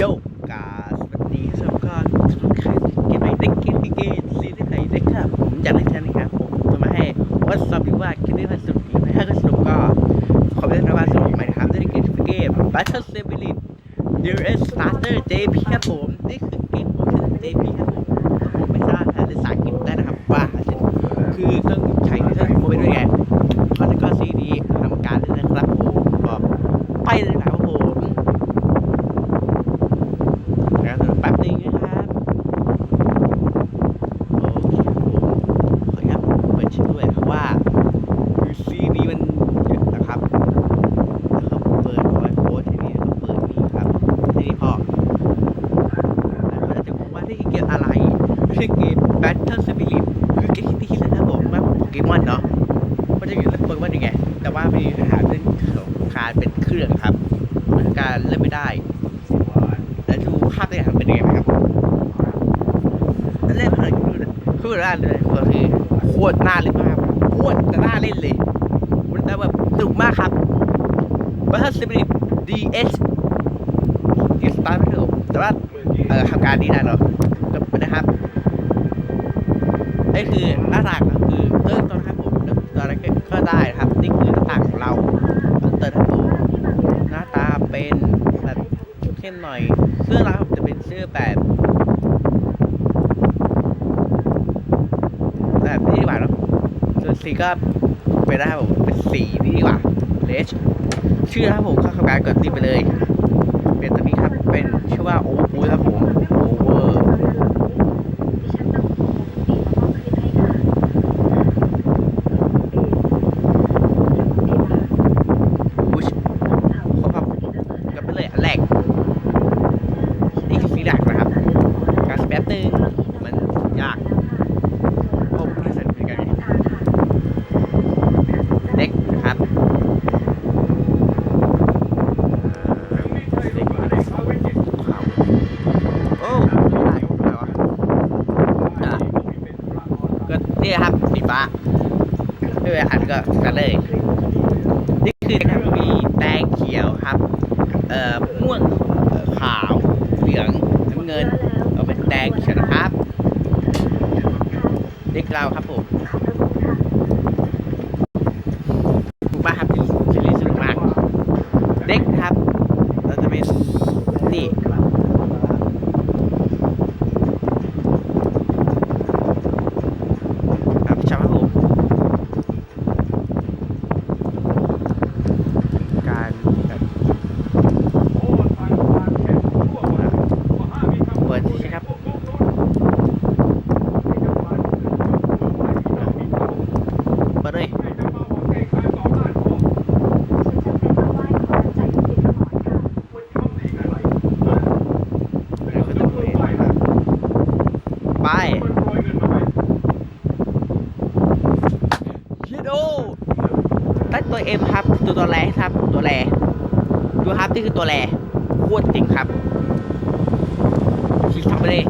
โยกาสวัสดีครับก็ทุกท่านเกมไหนเด็กเกมเกมซีรีส์ไหนเด็กครับผมจากเล่นแค่นี้ครับผมจะมาให้วัดสอบดีว่าเกมนี้มันสนุกหรือไม่ถ้าก็สนุกก็ขอเป็นว่าสนุกไหมนะครับด้วยเกมเกม Battle Stability Nearest Starter JP ครับผมนี่คือเกมของชื่อ JP ครับผมผมไม่ทราบภาษาอังกฤษได้นะครับว่าคือต้องใช้ที่ท่านโคไปด้วยไงเพราะฉะนั้นก็ซีดีทำการเลยนะครับผมก็ไปเลยนะครับผม เดี๋ยวแป๊บนึงนะครับโอเคครับผมขออนุญาตเปิดชื่อด้วยครับว่าคือซีดีมันเยอะนะครับแล้วก็เปิดคอยโพสที่นี่แล้วก็เปิดนี่ครับที่นี่พอแล้วก็จะบอกว่าที่เกมอะไรไม่ใช่เกม Battle Spirit คือเกมที่ที่แล้วนะผมว่าโปเกมอนเนาะมันจะอยู่เล่นโปเกมอนยังไง แต่ว่ามีปัญหาเรื่องของการเป็นเครื่องครับมันการเล่นไม่ได้ แล้วดูภาพตัวอย่างเป็นยังไงไหมครับแล้วเล่นอะไรคือคือร้านเลยก็ คือโคตรน่าเล่นมากโคตรจะน่าเล่นเลย มันจะแบบสนุกมากครับ Battle Spirit DS ดีสตาร์ไม่ถูกแต่ว่าเออทำการนี้ได้เนาะจบไปนะครับนี่คือหน้าต่างก็คือเริ่มต้นครับผมเริ่มต้นอะไรก็ได้ครับนี่คือหน้าต่างของเราเติมครับผมหน้าตาเป็นแบบเข้มหน่อยเสื้อเราจะเป็นเสื้อแบบนี้ดีกว่าเนอะีก็ไปได้ผมเป็นสีนี่ดีกว่าเลชชื่อนะครับผมเข้าคำการกดติดไปเลย เป็นตัวนี้ครับเป็นชื่อว่าโอเวอร์พูครับผมโอเวอร์พุชเข้าครับกันไปเลยอันแรก นี่คือฟีดแบ็กนะครับ การสแปซนึงมันยากผมที่สันเป็นไงเด็กนะครับเด็กขาวโอ้ได้อะไรวะอะก็นี่ครับสี ฟ้าไม่เป็นอันก็กันเลย นี่คือนะครับมีแตงเขียวครับ เอ่อม่วงขาวเหลืองน้ำเงินเราเป็นแตงเขียวนะครับเด็กเราครับผมมาครับซีรีส์สนุกมาก เด็กครับ เราจะเป็นนี่ครับชาวครับผมการแบบเปิดใช่ครับ เปิดเลยเดี๋ยวก็จะเปิด ไปเยโดตั้งตัวเอ็มครับตัวตัวแรครับตัวแรดูครับนี่คือตัวแรโคตรจริงครับคิดทำไปเลย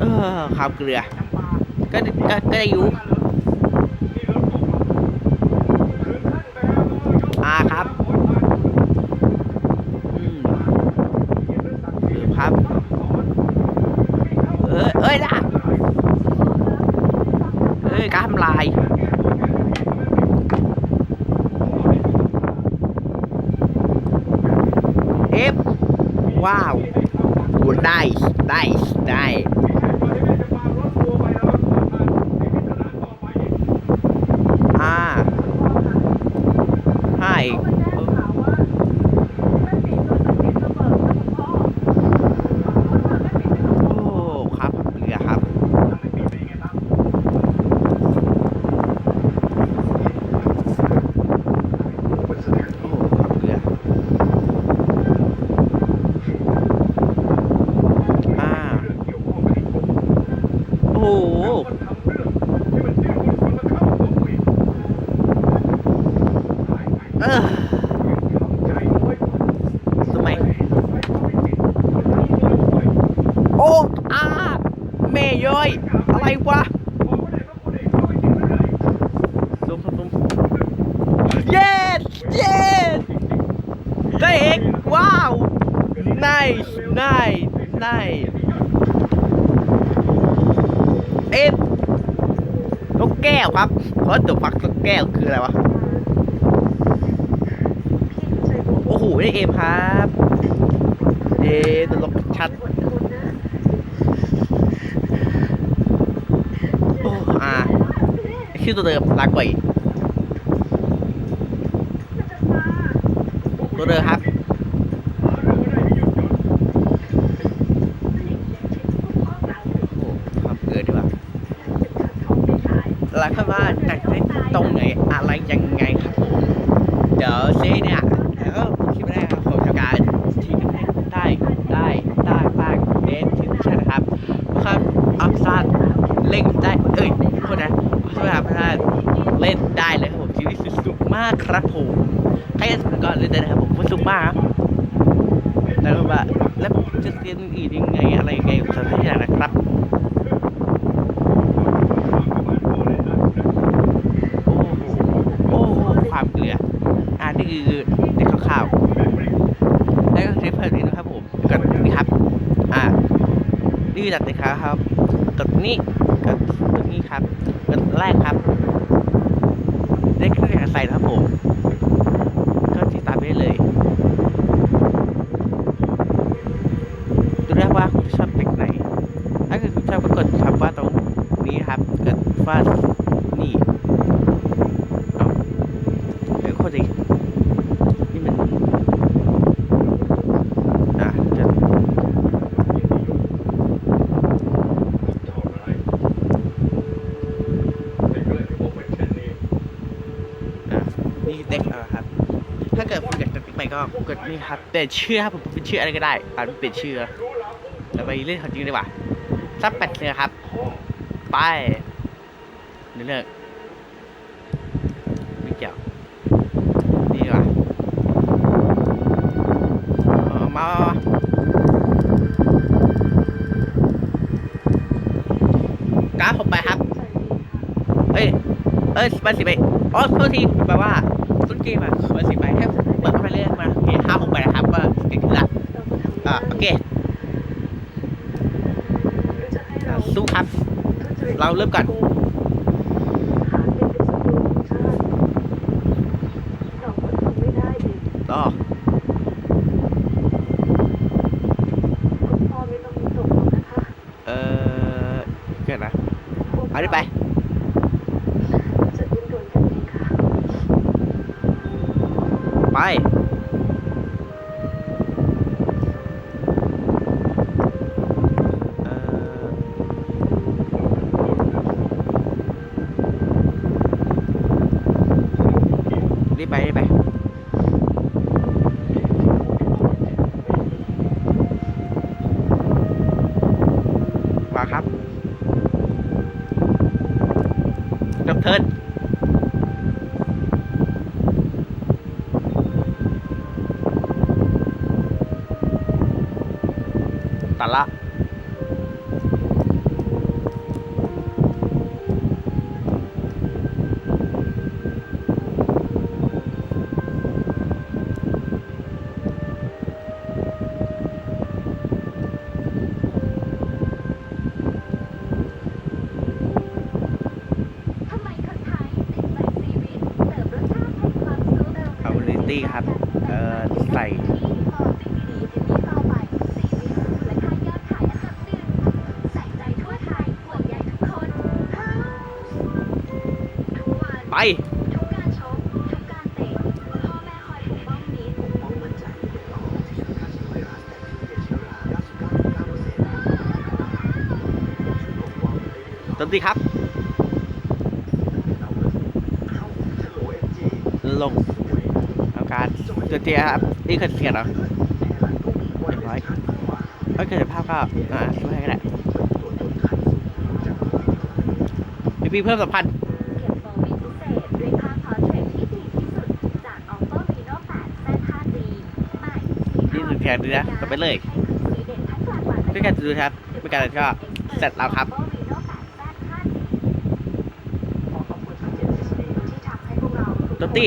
เออข้าวเกลือ ก็ก็ก็ได้อยู่อ่าครับ อืมคือครับ เอ้ยเอ้ยนะ เอ้ยการทำลายเอฟว้าวโอ้ได้ได้ได้ อ่าใช่โอ้ครับเรือครับ โอ้ครับเรืออ่า โอ้โห เออทำไม โอ้ อาแม่ย้อย อะไรวะซุ่มซุ่มซุ่มเย้เย้ ได้เอกว้าว nice nice nice เอ็ดนกแก้วครับเพราะตัวฟักนกแก้วคืออะไรวะ โอ้โหได้เอ็มครับเอ็ตัวลบชัดโอ้อ่าชื่อตัวเดิมรักกว่าอีก ตัวเดิมครับโอ้ความเกิดดีกว่าแล้วข้าว่าจากได้ตรงไหนอะไรยังไงครับ เดี๋ยวซีเนี่ยแล้วก็คลิปแรกครับผมทำการทีมได้ได้ได้บ้างเดนทีมชาตินะครับครับอัพซัดเล่นได้เอ้ยโทษนะสำหรับท่านเล่นได้เลยครับผมชีวิตสนุกมากครับผมใครจะสนุกก็เล่นได้นะครับ มสนุกมากครับแล้วก็ว่าแล้วจะเรียนอีกยังไงอะไรยังไงผมสอนให้อย่างนะครับโอ้โหความเกลืออ่านี่คือในคร่าวๆแล้วก็คลิปเพิ่มนี้นะครับผมกดนี่ครับ อ่านี่จัดเลยครับกดนี่กดตรงนี้ครับกดแรกครับ ได้เครื่องใส่ครับผม ก็ติดตามได้เลยดูได้ว่าคุณชอบเด็กไหน ถ้าเกิดคุณชอบก็กดคำว่าตรงนี้ครับ กดว่านี่เอาเดี๋ยวโคตรดีนี่มัน อะจะอะนี่เด็กเอาครับ ถ้าเกิดคุณอยา กจะติ๊กไปก็กดนี่ครับเปลี่ยนชื่อครับผมเป็นชื่ออะไรก็ได้อ่านเปลี่ยนชื่อแล้วไปเล่นของจริงดีกว่าสักแปดเลยครับไปเดี๋ยวเลิกไม่เกี่ยวนี่ดีกว่าเอามาก้าวผมไปครับ เอ้ย เอ้ยมันสิไปอ๋อโทษทีแปลว่าต้นเกมอะมันสิไปแค่เปิดเข้าไปเรื่อยมาโอเคห้าหกไปนะครับก็เก่งขึ้นละอ่าโอเคอะสู้ครับ เราเริ่มกันต่อ 77 ตี้ครับเออใส่ไปตและค่ายอดนทั่คนทุกวันไปทุกการชกทุกการเตะพ่อแม่คอยปกป้องนิดต้นตีครับ ลง การเจอเทียครับนี่คือเสียงเหรอเรียบร้อยเอ้ยเกิดภาพก็อ่าช่วยให้ก็ได้มีปีเพิ่มสัมพันธ์เก็บโมเมนต์พิเศษด้วยภาพพอร์เทรตที่ดีที่สุดจาก Oppo Reno 8 Z 5G ใหม่นี่คือแค่นี้นะก็ไปเลยสีเด่นทั้งกลางวันด้วยการดูครับด้วยการก็เสร็จแล้วครับ Oppo Reno 8 Z 5G ที่ทำให้พวกเราต้นตี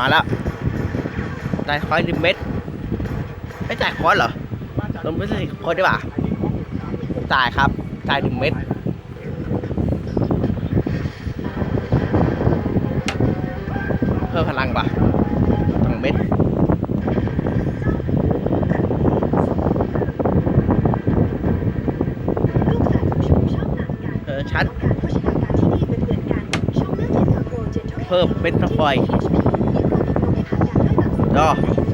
มาแล้วได้คอยดิเม็ดไม่จ่ายคอสเหรอลงไปสิคอสได้ป่ะจ่ายครับจ่ายหนึ่เม็ดเพิ่มพลังป่ะตังเม็ดเออชัดเพิ่มเป็นตะพอย Ah.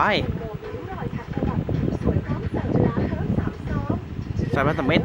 ไปสามร้สามเมตร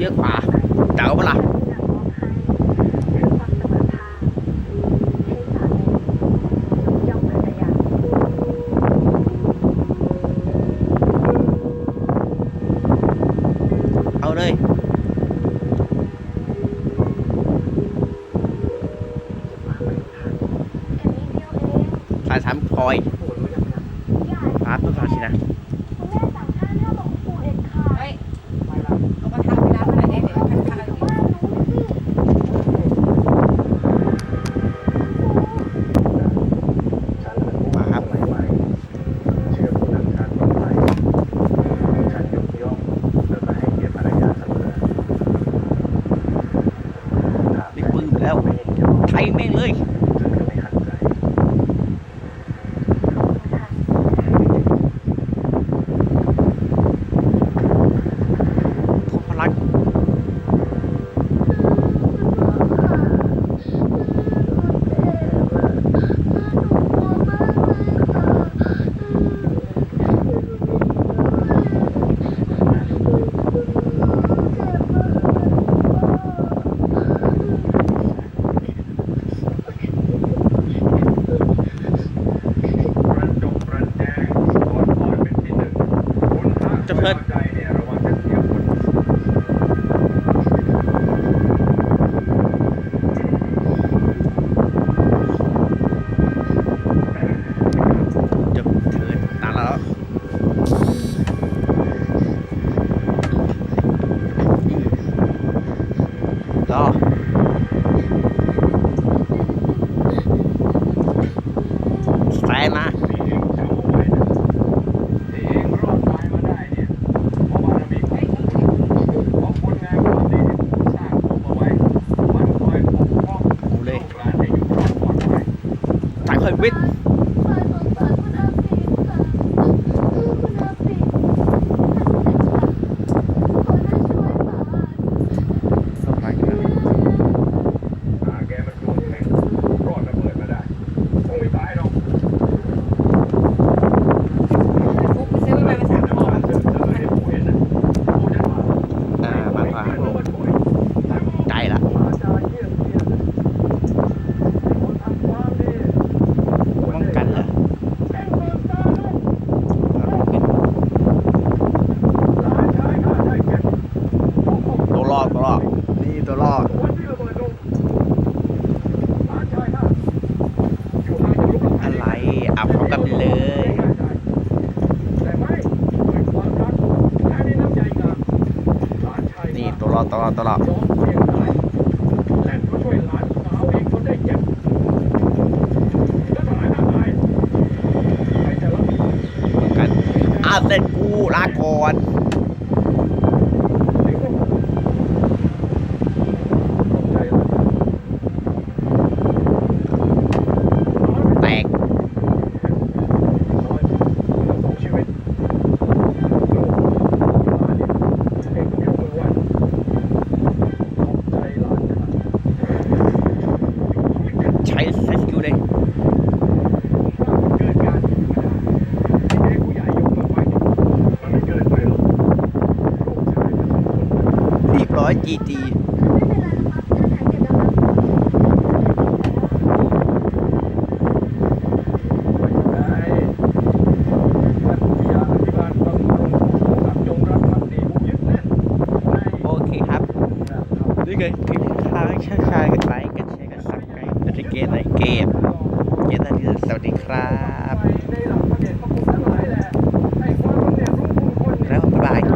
เยอะกว่าเจ๋าปะล่ะเอาเลยสายสามคอย ครับต้นสาวชินะ with ตลาดอาเซนกูลาก่อน 滴滴